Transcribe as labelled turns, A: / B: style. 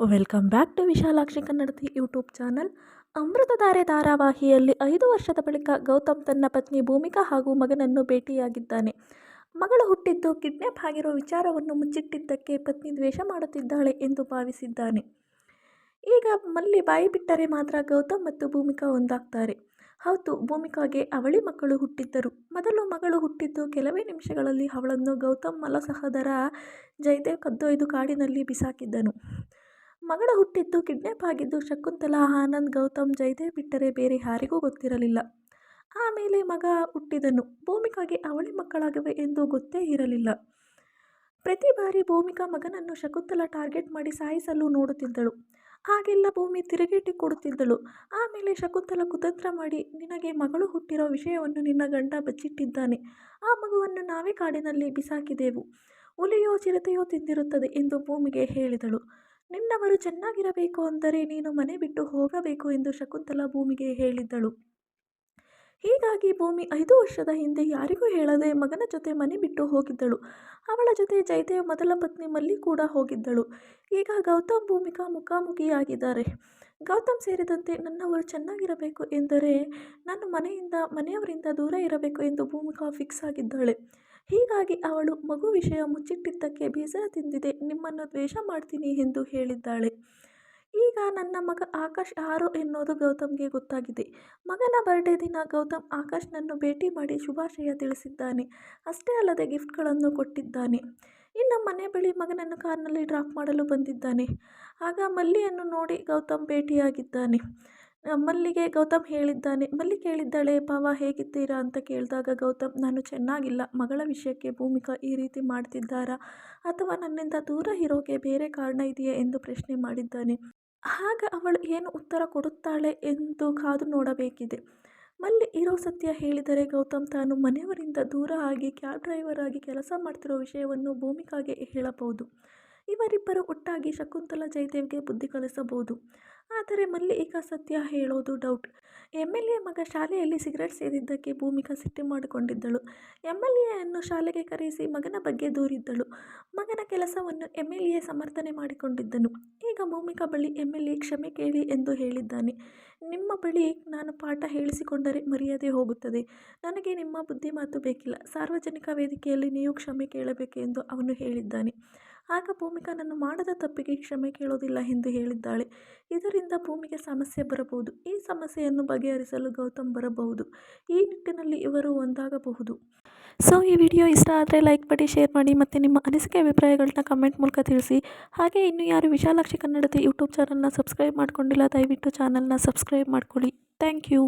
A: Welcome back to Vishalakshi Kannadathi YouTube channel. Amruthadhare ಧಾರಾವಾಹಿಯಲ್ಲಿ ಐದು ವರ್ಷದ ಬಳಿಕ ಗೌತಮ್ ತನ್ನ ಪತ್ನಿ ಭೂಮಿಕಾ ಹಾಗೂ ಮಗನನ್ನು ಭೇಟಿಯಾಗಿದ್ದಾನೆ. ಮಗಳು ಹುಟ್ಟಿದ್ದು ಕಿಡ್ನ್ಯಾಪ್ ಆಗಿರೋ ವಿಚಾರವನ್ನು ಮುಚ್ಚಿಟ್ಟಿದ್ದಕ್ಕೆ ಪತ್ನಿ ದ್ವೇಷ ಮಾಡುತ್ತಿದ್ದಾಳೆ ಎಂದು ಭಾವಿಸಿದ್ದಾನೆ. ಈಗ ಮಲ್ಲಿ ಬಾಯಿ ಬಿಟ್ಟರೆ ಮಾತ್ರ ಗೌತಮ್ ಮತ್ತು ಭೂಮಿಕಾ ಒಂದಾಗ್ತಾರೆ. ಹೌದು, ಭೂಮಿಕಾಗೆ ಅವಳಿ ಮಕ್ಕಳು ಹುಟ್ಟಿದ್ದರು. ಮೊದಲು ಮಗಳು ಹುಟ್ಟಿದ್ದು ಕೆಲವೇ ನಿಮಿಷಗಳಲ್ಲಿ ಅವಳನ್ನು ಗೌತಮ್ ಮಲಸಹೋದರ ಜಯದೇವ್ ಕದ್ದೊಯ್ದು ಕಾಡಿನಲ್ಲಿ ಬಿಸಾಕಿದ್ದನು. ಮಗಳ ಹುಟ್ಟಿದ್ದು ಕಿಡ್ನ್ಯಾಪ್ ಆಗಿದ್ದು ಶಕುಂತಲಾ, ಆನಂದ್, ಗೌತಮ್, ಜಯದೇವ್ ಬಿಟ್ಟರೆ ಬೇರೆ ಯಾರಿಗೂ ಗೊತ್ತಿರಲಿಲ್ಲ. ಆಮೇಲೆ ಮಗ ಹುಟ್ಟಿದನು. ಭೂಮಿಕಾಗೆ ಅವಳಿ ಮಕ್ಕಳಾಗಿವೆ ಎಂದು ಗೊತ್ತೇ ಇರಲಿಲ್ಲ. ಪ್ರತಿ ಬಾರಿ ಭೂಮಿಕಾ ಮಗನನ್ನು ಶಕುಂತಲಾ ಟಾರ್ಗೆಟ್ ಮಾಡಿ ಸಾಯಿಸಲು ನೋಡುತ್ತಿದ್ದಳು. ಹಾಗೆಲ್ಲ ಭೂಮಿ ತಿರುಗೇಟಿ ಕೊಡುತ್ತಿದ್ದಳು. ಆಮೇಲೆ ಶಕುಂತಲಾ ಕುತಂತ್ರ ಮಾಡಿ, ನಿನಗೆ ಮಗಳು ಹುಟ್ಟಿರೋ ವಿಷಯವನ್ನು ನಿನ್ನ ಗಂಡ ಬಚ್ಚಿಟ್ಟಿದ್ದಾನೆ. ಆ ಮಗುವನ್ನು ನಾವೇ ಕಾಡಿನಲ್ಲಿ ಬಿಸಾಕಿದೆವು. ಹುಲಿಯೋ ಚಿರತೆಯೋ ತಿಂದಿರುತ್ತದೆ ಎಂದು ಭೂಮಿಗೆ ಹೇಳಿದಳು. ನಿನ್ನವರು ಚೆನ್ನಾಗಿರಬೇಕು ಅಂದರೆ ನೀನು ಮನೆ ಬಿಟ್ಟು ಹೋಗಬೇಕು ಎಂದು ಶಕುಂತಲಾ ಭೂಮಿಗೆ ಹೇಳಿದ್ದಳು. ಹೀಗಾಗಿ ಭೂಮಿ ಐದು ವರ್ಷದ ಹಿಂದೆ ಯಾರಿಗೂ ಹೇಳದೆ ಮಗನ ಜೊತೆ ಮನೆ ಬಿಟ್ಟು ಹೋಗಿದ್ದಳು. ಅವಳ ಜೊತೆ ಜಯದೇವ್ ಮೊದಲ ಪತ್ನಿ ಮಲ್ಲಿ ಕೂಡ ಹೋಗಿದ್ದಳು. ಈಗ ಗೌತಮ್ ಭೂಮಿಕಾ ಮುಖಾಮುಖಿಯಾಗಿದ್ದಾರೆ. ಗೌತಮ್ ಸೇರಿದಂತೆ ನನ್ನವರು ಚೆನ್ನಾಗಿರಬೇಕು ಎಂದರೆ ನಾನು ಮನೆಯಿಂದ, ಮನೆಯವರಿಂದ ದೂರ ಇರಬೇಕು ಎಂದು ಭೂಮಿಕಾ ಫಿಕ್ಸ್ ಆಗಿದ್ದಾಳೆ. ಹೀಗಾಗಿ ಅವಳು ಮಗು ವಿಷಯ ಮುಚ್ಚಿಟ್ಟಿದ್ದಕ್ಕೆ ಬೇಸರ ತಿಂದಿದೆ. ನಿಮ್ಮನ್ನು ದ್ವೇಷ ಮಾಡ್ತೀನಿ ಎಂದು ಹೇಳಿದ್ದಾಳೆ. ಈಗ ನನ್ನ ಮಗ ಆಕಾಶ್ ಯಾರು ಎನ್ನುವುದು ಗೌತಮ್ಗೆ ಗೊತ್ತಾಗಿದೆ. ಮಗನ ಬರ್ಡೇ ದಿನ ಗೌತಮ್ ಆಕಾಶ್ನನ್ನು ಭೇಟಿ ಮಾಡಿ ಶುಭಾಶಯ ತಿಳಿಸಿದ್ದಾನೆ. ಅಷ್ಟೇ ಅಲ್ಲದೆ ಗಿಫ್ಟ್ಗಳನ್ನು ಕೊಟ್ಟಿದ್ದಾನೆ. ಇನ್ನು ಮನೆ ಬಳಿ ಮಗನನ್ನು ಕಾರ್ನಲ್ಲಿ ಡ್ರಾಪ್ ಮಾಡಲು ಬಂದಿದ್ದಾನೆ. ಆಗ ಮಲ್ಲಿಯನ್ನು ನೋಡಿ ಗೌತಮ್ ಭೇಟಿಯಾಗಿದ್ದಾನೆ. ಮಲ್ಲಿಗೆ ಗೌತಮ್ ಹೇಳಿದ್ದಾನೆ. ಮಲ್ಲಿಗೆ ಹೇಳಿದ್ದಾಳೆ ಪಾವ, ಹೇಗಿದ್ದೀರಾ? ಅಂತ ಕೇಳಿದಾಗ ಗೌತಮ್, ನಾನು ಚೆನ್ನಾಗಿಲ್ಲ. ಮಗಳ ವಿಷಯಕ್ಕೆ ಭೂಮಿಕಾ ಈ ರೀತಿ ಮಾಡ್ತಿದ್ದಾರಾ? ಅಥವಾ ನನ್ನಿಂದ ದೂರ ಇರೋಕೆ ಬೇರೆ ಕಾರಣ ಇದೆಯೇ? ಎಂದು ಪ್ರಶ್ನೆ ಮಾಡಿದ್ದಾನೆ. ಆಗ ಅವಳು, ಏನು ಉತ್ತರ ಕೊಡುತ್ತಾಳೆ? ಎಂದು ಕಾದು ನೋಡಬೇಕಿದೆ. ಮಲ್ಲಿ, ಇರೋ ಸತ್ಯ ಹೇಳಿದರೆ ಗೌತಮ್ ತಾನು ಮನೆಯವರಿಂದ ದೂರ ಆಗಿ ಕ್ಯಾಬ್ ಡ್ರೈವರ್ ಆಗಿ ಕೆಲಸ ಮಾಡ್ತಿರೋ ವಿಷಯವನ್ನು ಭೂಮಿಕಾಗೆ ಹೇಳಬಹುದು. ಇವರಿಬ್ಬರು ಒಟ್ಟಾಗಿ ಶಕುಂತಲಾ ಜಯದೇವ್ಗೆ ಬುದ್ಧಿ ಕಲಿಸಬಹುದು. ಆದರೆ ಮಲ್ಲಿಕ ಸತ್ಯ ಹೇಳೋದು ಡೌಟ್ ಎಂ ಎಲ್ ಎ ಮಗ ಶಾಲೆಯಲ್ಲಿ ಸಿಗರೆಟ್ ಸೇದಿದ್ದಕ್ಕೆ ಭೂಮಿಕಾ ಸಿಟ್ಟು ಮಾಡಿಕೊಂಡಿದ್ದಳು. ಎಂ ಎಲ್ ಎಯನ್ನು ಶಾಲೆಗೆ ಕರೆಸಿ ಮಗನ ಬಗ್ಗೆ ದೂರಿದ್ದಳು. ಮಗನ ಕೆಲಸವನ್ನು ಎಂ ಎಲ್ ಎ ಸಮರ್ಥನೆ ಮಾಡಿಕೊಂಡಿದ್ದನು. ಈಗ ಭೂಮಿಕಾ ಬಳಿ ಎಂ ಎಲ್ ಎ ಕ್ಷಮೆ ಕೇಳಿ ಎಂದು ಹೇಳಿದ್ದಾನೆ. ನಿಮ್ಮ ಬಳಿ ನಾನು ಪಾಠ ಹೇಳಿಸಿಕೊಂಡರೆ ಮರ್ಯಾದೆ ಹೋಗುತ್ತದೆ. ನನಗೆ ನಿಮ್ಮ ಬುದ್ಧಿ ಮಾತು ಬೇಕಿಲ್ಲ. ಸಾರ್ವಜನಿಕ ವೇದಿಕೆಯಲ್ಲಿ ನೀವು ಕ್ಷಮೆ ಕೇಳಬೇಕು ಎಂದು ಅವನು ಹೇಳಿದ್ದಾನೆ. ಆಗ ಭೂಮಿಕಾ ನಾನು ಮಾಡದ ತಪ್ಪಿಗೆ ಕ್ಷಮೆ ಕೇಳೋದಿಲ್ಲ ಎಂದು ಹೇಳಿದ್ದಾಳೆ. ಇದರಿಂದ ಭೂಮಿಗೆ ಸಮಸ್ಯೆ ಬರಬಹುದು. ಈ ಸಮಸ್ಯೆಯನ್ನು ಬಗೆಹರಿಸಲು ಗೌತಮ್ ಬರಬಹುದು. ಈ ನಿಟ್ಟಿನಲ್ಲಿ ಇವರು ಒಂದಾಗಬಹುದು. ಸೊ ಈ ವಿಡಿಯೋ ಇಷ್ಟ ಆದರೆ ಲೈಕ್ ಮಾಡಿ ಶೇರ್ ಮಾಡಿ ಮತ್ತು ನಿಮ್ಮ ಅನಿಸಿಕೆ ಅಭಿಪ್ರಾಯಗಳನ್ನ ಕಮೆಂಟ್ ಮೂಲಕ ತಿಳಿಸಿ. ಹಾಗೆ ಇನ್ನೂ ಯಾರು ವಿಶಾಲಾಕ್ಷಿ ಕನ್ನಡದ ಯೂಟ್ಯೂಬ್ ಚಾನಲ್ನ ಸಬ್ಸ್ಕ್ರೈಬ್ ಮಾಡ್ಕೊಂಡಿಲ್ಲ, ದಯವಿಟ್ಟು ಚಾನಲ್ನ ಸಬ್ಸ್ಕ್ರೈಬ್ ಮಾಡ್ಕೊಳ್ಳಿ. Thank you